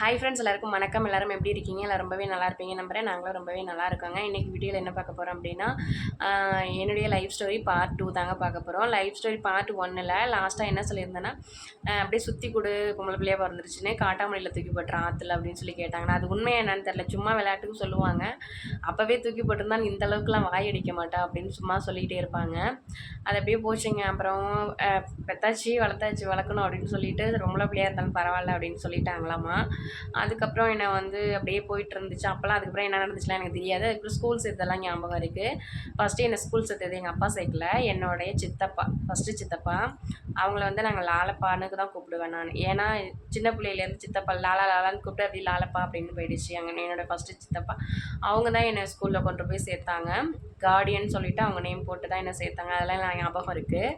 Hi friends எல்லாருக்கும் வணக்கம். எல்லாரும் எப்படி இருக்கீங்க? எல்லாம் ரொம்பவே நல்லா இருப்பீங்க நம்புறேன். நாங்களும் ரொம்பவே நல்லா இருக்கோங்க. இன்றைக்கி வீடியோவில் என்ன பார்க்க போகிறோம் அப்படின்னா என்னுடைய லைஃப் ஸ்டோரி பார்ட் டூ தாங்க பார்க்க போகிறோம் லைஃப் ஸ்டோரி பார்ட் ஒன்னில் லாஸ்ட்டாக என்ன சொல்லியிருந்தேன்னா அப்படியே சுற்றி கொடு பொம்பளை பிள்ளையாக பிறந்துருச்சுன்னு காட்டாமணியில் தூக்கி போட்டுற ஆற்றுல அப்படின்னு சொல்லி கேட்டாங்கன்னா அது உண்மையாக என்னன்னு தெரில சும்மா விளையாட்டுக்கு சொல்லுவாங்க. அப்போவே தூக்கி போட்டிருந்தா இந்த அளவுக்குலாம் வாய் அடிக்க மாட்டா அப்படின்னு சும்மா சொல்லிகிட்டே இருப்பாங்க. அது அப்படியே போச்சுங்க. அப்புறம் பெத்தாச்சி பெத்தாச்சு வளர்த்தாச்சு வளர்க்கணும் அப்படின்னு சொல்லிட்டு ரொம்ப பிள்ளையாக இருந்தாலும் பரவாயில்ல அப்படின்னு சொல்லிட்டாங்களாமா. அதுக்கப்புறம் என்னை வந்து அப்படியே போயிட்டு இருந்துச்சு அப்போல்லாம் அதுக்கப்புறம் என்ன நடந்துச்சுலாம் எனக்கு தெரியாது. அதுக்கப்புறம் ஸ்கூல் சேர்த்ததெல்லாம் ஞாபகம் இருக்குது ஃபஸ்ட்டு என்னை ஸ்கூல் சேர்த்தது எங்கள் அப்பா சேர்க்கல என்னுடைய சித்தப்பா ஃபஸ்ட்டு சித்தப்பா. அவங்கள வந்து நாங்கள் லாலப்பானுக்கு தான் கூப்பிடுவேன் நான். ஏன்னா சின்ன பிள்ளையிலேருந்து சித்தப்பா லாலா லாலான்னு கூப்பிட்டு அப்படி லாலப்பா அப்படின்னு போயிடுச்சு. அங்கே என்னோட ஃபஸ்ட்டு சித்தப்பா. அவங்க தான் என்னை ஸ்கூலில் கொண்டு போய் சேர்த்தாங்க. கார்டியன் சொல்லிட்டு அவங்க நேம் போட்டு தான் என்னை சேர்த்தாங்க. அதெல்லாம் எனக்கு ஞாபகம் இருக்குது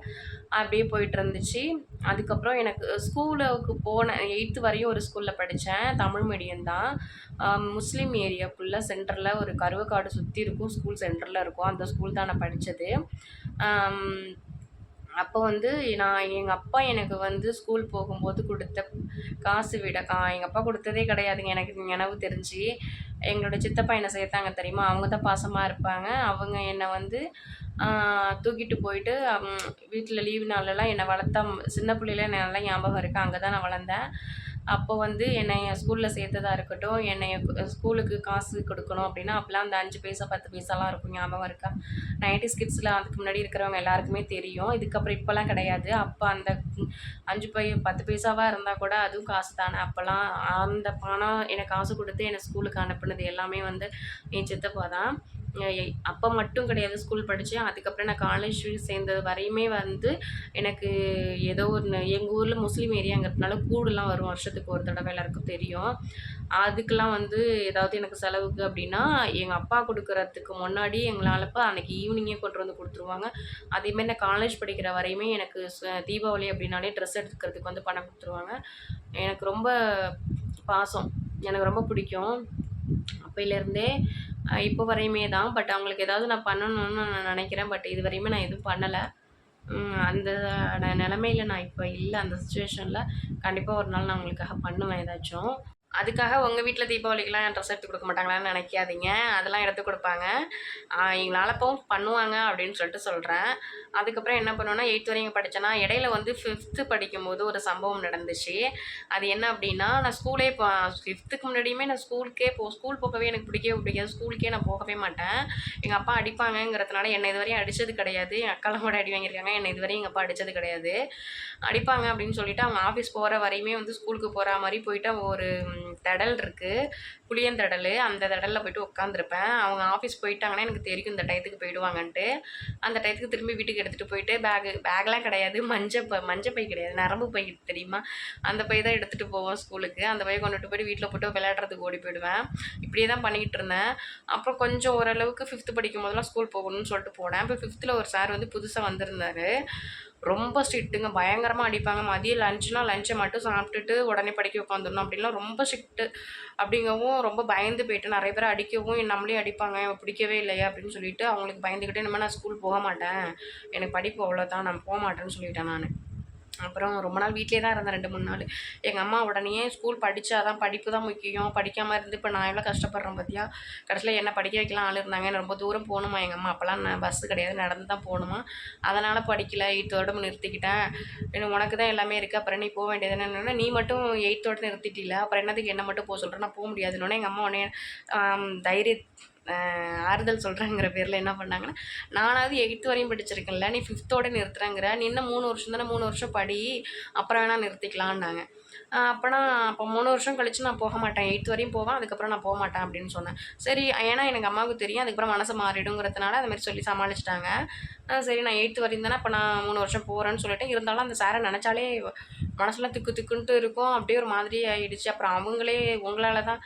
அப்படியே போயிட்டு இருந்துச்சு. அதுக்கப்புறம் எனக்கு ஸ்கூலுக்கு போன எயித்து வரையும் ஒரு ஸ்கூலில் படித்தேன் தமிழ் மீடியம் தான். முஸ்லீம் ஏரியாக்குள்ளே சென்டரில் ஒரு கருவக்காடு சுற்றி இருக்கும். ஸ்கூல் சென்டரில் இருக்கும். அந்த ஸ்கூல் தான் நான் படித்தது அப்போ வந்து நான் எங்கள் அப்பா எனக்கு வந்து ஸ்கூல் போகும்போது கொடுத்த காசு விட கா எங்கள் அப்பா கொடுத்ததே கிடையாதுங்க. எனக்கு நினைவு தெரிஞ்சு எங்களோட சித்தப்பா என்னை சேர்த்தாங்க தெரியுமா? அவங்க தான் பாசமாக இருப்பாங்க. அவங்க என்னை வந்து தூக்கிட்டு போயிட்டு வீட்டில் லீவு நாளெல்லாம் என்னை வளர்த்தா சின்ன பிள்ளையில நல்லா ஞாபகம் இருக்குது அங்கே தான் நான் வளர்ந்தேன். அப்போ வந்து என்னை ஸ்கூலில் சேர்த்ததா இருக்கட்டும் என்னை ஸ்கூலுக்கு காசு கொடுக்கணும் அப்படின்னா அப்போலாம் அந்த அஞ்சு பைசா பத்து பைசாலாம் இருக்கும் ஞாபகம் இருக்கா? நைன்டி ஸ்கிட்ஸில் அதுக்கு முன்னாடி இருக்கிறவங்க எல்லாருக்குமே தெரியும். இதுக்கப்புறம் இப்போல்லாம் கிடையாது. அப்போ அந்த அஞ்சு பை பத்து பைசாவாக இருந்தால் கூட அதுவும் காசு தானே. அப்போல்லாம் அந்த பணம் எனக்கு காசு கொடுத்து என்னை ஸ்கூலுக்கு அனுப்புனது எல்லாமே வந்து என் சித்தப்பா தான். அப்போ மட்டும் கிடையாது. ஸ்கூல் படித்தேன் அதுக்கப்புறம் நான் காலேஜ் சேர்ந்தது வரையுமே வந்து எனக்கு ஏதோ ஒன்று எங்கள் ஊரில் முஸ்லீம் ஏரியாங்கிறதுனால கூடுலாம் வரும். வருஷத்துக்கு ஒரு தடவை எல்லாருக்கும் தெரியும். அதுக்கெலாம் வந்து ஏதாவது எனக்கு செலவுக்கு அப்படின்னா எங்கள் அப்பா கொடுக்குறதுக்கு முன்னாடி எங்களால் இப்போ அன்றைக்கி ஈவினிங்கே கொண்டு வந்து கொடுத்துருவாங்க. அதேமாதிரி நான் காலேஜ் படிக்கிற வரையுமே எனக்கு ச- தீபாவளி அப்படின்னாலே ட்ரெஸ் எடுத்துக்கிறதுக்கு வந்து பணம் கொடுத்துருவாங்க. எனக்கு ரொம்ப பாசம். எனக்கு ரொம்ப பிடிக்கும். அப்போலேருந்தே இப்போ வரையுமே தான். பட் அவங்களுக்கு ஏதாவது நான் பண்ணணும்னு நான் நினைக்கிறேன். பட் இது வரையுமே நான் எதுவும் பண்ணலை. அந்த நிலமையில நான் இப்போ இல்லை. அந்த சுச்சுவேஷனில் கண்டிப்பாக ஒரு நாள் நான் உங்களுக்காக பண்ணுவேன் ஏதாச்சும். அதுக்காக உங்கள் வீட்டில் தீபாவளிக்கெலாம் ட்ரெஸ் எடுத்து கொடுக்க மாட்டாங்களான்னு நினைக்காதீங்க. அதெல்லாம் எடுத்து கொடுப்பாங்க. எங்களால் அப்பவும் பண்ணுவாங்க அப்படின்னு சொல்லிட்டு சொல்கிறேன் அதுக்கப்புறம் என்ன பண்ணுவேன்னா எயித் வரையும் படித்தேன்னா இடையில வந்து ஃபிஃப்த்து படிக்கும்போது ஒரு சம்பவம் நடந்துச்சு. அது என்ன அப்படின்னா நான் ஸ்கூலே இப்போ ஃபிஃப்த்துக்கு முன்னாடியுமே நான் ஸ்கூலுக்கே போ ஸ்கூல் போகவே எனக்கு பிடிக்கவே பிடிக்காது. ஸ்கூலுக்கே நான் போகவே மாட்டேன். எங்கள் அப்பா அடிப்பாங்கங்கிறதுனால என்னை இதுவரையும் அடித்தது கிடையாது. என் அக்காலாம் கூட அடி வாங்கியிருக்காங்க. என்னை இதுவரையும் எங்கள் அப்பா அடித்தது கிடையாது. அடிப்பாங்க அப்படின்னு சொல்லிட்டு அவங்க ஆஃபீஸ் போகிற வரையுமே வந்து ஸ்கூலுக்கு போகிற மாதிரி போயிட்டு ஒரு திடல் இருக்குது புளியந்தடல் அந்த திடலில் போயிட்டு உட்காந்துருப்பேன் அவங்க ஆஃபீஸ் போயிட்டாங்கன்னா எனக்கு தெரியும் இந்த டயத்துக்கு போயிடுவாங்கன்ட்டு. அந்த டயத்துக்கு திரும்பி வீட்டுக்கு எடுத்துகிட்டு போயிட்டு பேகு பேக்லாம் கிடையாது. மஞ்சள் பை மஞ்சள் பை கிடையாது. நரம்பு பை தெரியுமா? அந்த பை தான் எடுத்துகிட்டு போவோம் ஸ்கூலுக்கு. அந்த பையை கொண்டுட்டு போயிட்டு வீட்டில் போட்டு விளையாடுறதுக்கு ஓடி போயிடுவேன். இப்படியே தான் பண்ணிக்கிட்டு இருந்தேன். அப்புறம் கொஞ்சம் ஓரளவுக்கு ஃபிஃப்த்து படிக்கும் போதெல்லாம் ஸ்கூல் போகணும்னு சொல்லிட்டு போனேன். இப்போ ஃபிஃப்த்தில் ஒரு சார் வந்து புதுசாக வந்திருந்தாரு. ரொம்ப ஸ்ட்ரிக்ட்டுங்க. பயங்கரமாக அடிப்பாங்க. மதியம் லஞ்ச்னால் லஞ்சை மட்டும் சாப்பிட்டுட்டு உடனே படிக்க உட்காந்துடணும் அப்படின்லாம் ரொம்ப ஸ்ட்ரிக்ட்டு. அப்படிங்கவும் ரொம்ப பயந்து போயிட்டு நிறைய பேர் அடிக்கவும் நம்மளையும் அடிப்பாங்க. பிடிக்கவே இல்லையா? அப்படின்னு சொல்லிட்டு அவங்களுக்கு பயந்துக்கிட்டே இனிமேல் நான் ஸ்கூல் போக மாட்டேன். எனக்கு படிப்பு அவ்வளோதான் நான் போக மாட்டேன்னு சொல்லிட்டேன் நான். அப்புறம் ரொம்ப நாள் வீட்டிலே தான் இருந்தேன் ரெண்டு மூணு நாள். எங்கள் அம்மா உடனே ஸ்கூல் படித்தா தான் படிப்பு தான் முக்கியம். படிக்காமல் இருந்து இப்போ நான் எவ்வளோ கஷ்டப்படுறேன் பார்த்தியா கடைசியில் என்ன படிக்க வைக்கலாம் ஆள் இருந்தாங்க. ரொம்ப தூரம் போகணுமா? எங்கள் அம்மா அப்போல்லாம் நான் பஸ்ஸு கிடையாது நடந்து தான் போகணுமா? அதனால் படிக்கல எயித்தோட நிறுத்திக்கிட்டேன். உனக்கு தான் எல்லாமே இருக்குது அப்புறம் நீ போக வேண்டியது என்னென்னா நீ மட்டும் எயித்தோட நிறுத்திட்டில அப்புறம் என்னதுக்கு என்ன மட்டும் போக சொல்கிறேன் நான் போக முடியாதுன்னு. எங்கள் அம்மா உடனே தைரிய ஆறுதல் சொல்கிறேங்கிற பேரில் என்ன பண்ணாங்கன்னா நானாவது எயித்து வரையும் படிச்சிருக்கேன்ல நீ ஃபிஃப்த்தோடு நிறுத்துறேங்கிற நீ இன்னும் மூணு வருஷம் தானே மூணு வருஷம் படி அப்புறம் வேணால் நிறுத்திக்கலான்னாங்க அப்போனா அப்போ மூணு வருஷம் கழிச்சு நான் போக மாட்டேன் எயித்து வரையும் போவேன் அதுக்கப்புறம் நான் போக மாட்டேன் அப்படின்னு சொன்னேன். சரி ஏன்னா எனக்கு அம்மாவுக்கு தெரியும் அதுக்கப்புறம் மனசு மாறிடுங்கிறதுனால அதுமாரி மாதிரி சொல்லி சமாளிச்சிட்டாங்க. சரி நான் எயித்து வரையும் தானே அப்போ நான் மூணு வருஷம் போகிறேன்னு சொல்லிட்டு இருந்தாலும் அந்த சாரை நினச்சாலே மனசுலாம் திக்கு திக்குன்ட்டு இருக்கும். அப்படியே ஒரு மாதிரி ஆகிடுச்சு அப்புறம் அவங்களே உங்களால் தான்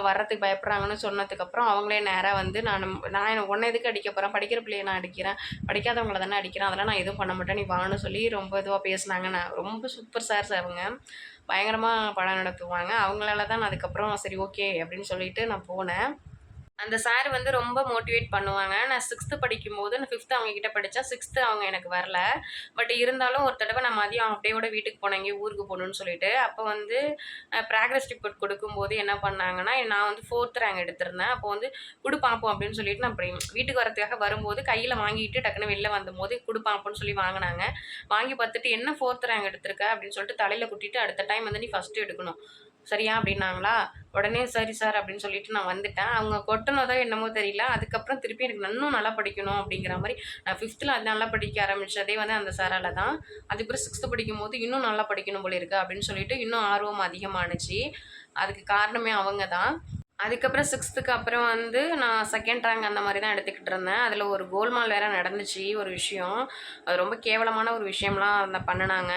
வர்றதுக்கு பயப்படுறாங்கன்னு சொன்னதுக்கப்புறம் அவங்களே நேராக வந்து நான் நான் எனக்கு உன்னை எதுக்கு அடிக்க போகிறேன் படிக்கிற பிள்ளைய நான் அடிக்கிறேன். படிக்காதவங்கள தானே அடிக்கிறேன்? அதெல்லாம் நான் எதுவும் பண்ண மாட்டேன். நீ வான்னு சொல்லி ரொம்ப இதுவாக பேசுனாங்க. நான் ரொம்ப சூப்பர் சார் அவங்க பயங்கரமாக படம் நடத்துவாங்க. அவங்களால தான் நான் அதுக்கப்புறம் சரி ஓகே அப்படின்னு சொல்லிட்டு நான் போனேன். அந்த சார் வந்து ரொம்ப மோட்டிவேட் பண்ணுவாங்க. நான் சிக்ஸ்த்து படிக்கும்போது நான் ஃபிஃப்த்து அவங்க கிட்ட படித்தேன் சிக்ஸ்த்து அவங்க எனக்கு வரல. பட் இருந்தாலும் ஒரு தடவை நான் மதியம் அப்படியோட வீட்டுக்கு போனேன் ஊருக்கு போகணுன்னு சொல்லிட்டு. அப்போ வந்து ப்ராக்ரஸ் ரிப்போர்ட் கொடுக்கும்போது என்ன பண்ணாங்கன்னா நான் வந்து ஃபோர்த் ரேங்க் எடுத்திருந்தேன். அப்போ வந்து கொடு பார்ப்போம் அப்படின்னு சொல்லிட்டு நான் அப்படி வீட்டுக்கு வரதுக்காக வரும்போது கையில் வாங்கிட்டு டக்குன்னு வெளில வந்தபோது கொடு பார்ப்போம்னு சொல்லி வாங்கினாங்க. வாங்கி பார்த்துட்டு என்ன ஃபோர்த் ரேங்க் எடுத்திருக்க? அப்படின்னு சொல்லிட்டு தலையில் குட்டிட்டு அடுத்த டைம் வந்து நீ ஃபஸ்ட்டு எடுக்கணும். சரியா அப்படின்னாங்களா? உடனே சரி சார் அப்படின்னு சொல்லிட்டு நான் வந்துட்டேன். அவங்க கொட்டினதோ என்னமோ தெரியல. அதுக்கப்புறம் திருப்பி எனக்கு இன்னும் நல்லா படிக்கணும் அப்படிங்கிற மாதிரி நான் ஃபிஃப்த்தில் அது நல்லா படிக்க ஆரம்பித்ததே வந்து அந்த சாரால் தான். அதுக்கப்புறம் சிக்ஸ்த்து படிக்கும் போது இன்னும் நல்லா படிக்கணும் போல இருக்கு அப்படின்னு சொல்லிட்டு இன்னும் ஆர்வம் அதிகமானுச்சு. அதுக்கு காரணமே அவங்க தான். அதுக்கப்புறம் சிக்ஸ்த்துக்கு அப்புறம் வந்து நான் செகண்ட் ரேங்க் அந்த மாதிரி தான் எடுத்துக்கிட்டு இருந்தேன். அதில் ஒரு கோல்மால் வேறு நடந்துச்சு ஒரு விஷயம். அது ரொம்ப கேவலமான ஒரு விஷயம்லாம் அந்த பண்ணினாங்க.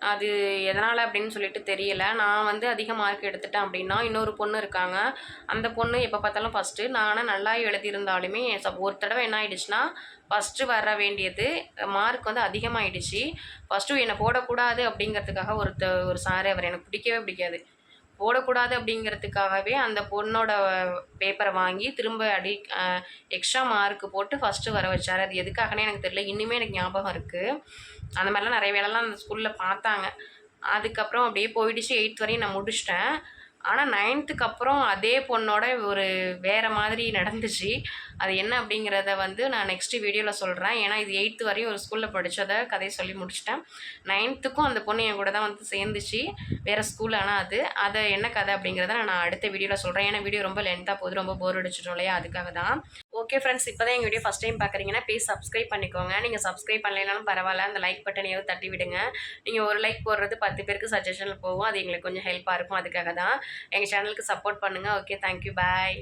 அது எதனால் அப்படின்னு சொல்லிட்டு தெரியல. நான் வந்து அதிக மார்க் எடுத்துட்டேன் அப்படின்னா இன்னொரு பொண்ணு இருக்காங்க. அந்த பொண்ணு எப்போ பார்த்தாலும் ஃபஸ்ட்டு நானும் நல்லா எழுதியிருந்தாலுமே சப் ஒரு தடவை என்ன ஆகிடுச்சுன்னா ஃபஸ்ட்டு வர வேண்டியது மார்க் வந்து அதிகமாகிடுச்சு ஃபஸ்ட்டு என்னை போடக்கூடாது அப்படிங்கிறதுக்காக ஒருத்த ஒரு சாரு அவர். எனக்கு பிடிக்கவே பிடிக்காது. போடக்கூடாது அப்படிங்கிறதுக்காகவே அந்த பொண்ணோட பேப்பரை வாங்கி திரும்ப அடி எக்ஸ்ட்ரா மார்க் போட்டு ஃபஸ்ட்டு வர வச்சார். அது எதுக்காகனே எனக்கு தெரியல. இன்னுமே எனக்கு ஞாபகம் இருக்குது அந்த மாதிரிலாம் நிறைய வேலைலாம் அந்த ஸ்கூலில் பார்த்தாங்க. அதுக்கப்புறம் அப்படியே போயிடுச்சு. எயித் வரையும் நான் முடிச்சிட்டேன். ஆனால் நைன்த்துக்கு அப்புறம் அதே பொண்ணோட ஒரு வேறு மாதிரி நடந்துச்சு. அது என்ன அப்படிங்கிறத வந்து நான் நெக்ஸ்ட்டு வீடியோவில் சொல்கிறேன் ஏன்னா இது எயித்து வரையும் ஒரு ஸ்கூலில் படித்ததை கதையை சொல்லி முடிச்சிட்டேன். நைன்த்துக்கும் அந்த பொண்ணு என் கூட தான் வந்து சேர்ந்துச்சு. வேறு ஸ்கூல் ஆனால் அது. அதை என்ன கதை அப்படிங்கிறத நான் அடுத்த வீடியோவில் சொல்கிறேன் ஏன்னா வீடியோ ரொம்ப லென்த்தாக போகுது. ரொம்ப போர் அடிச்சிட்டோம் இல்லையா? அதுக்காக தான். ஓகே ஃப்ரெண்ட்ஸ் இப்போ தான் எங்கள் வீடியோ ஃபஸ்ட் டைம் பார்க்குறீங்கன்னா ப்ளீஸ் சப்ஸ்கிரைப் பண்ணிக்கோங்க. நீங்கள் சப்ஸ்கிரைப் பண்ணலைனாலும் பரவாயில்ல. அந்த லைக் பட்டனையாவது தட்டி விடுங்க. நீங்கள் ஒரு லைக் போடுறது பத்து பேருக்கு சஜஷனில் போகும். அது எங்களுக்கு கொஞ்சம் ஹெல்ப்பாக இருக்கும். அதுக்காக தான் எங்கள் சேனலுக்கு சப்போர்ட் பண்ணுங்கள் ஓகே தேங்க்யூ பாய்